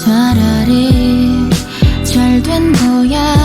차라리 잘 된 거야.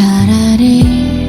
차라리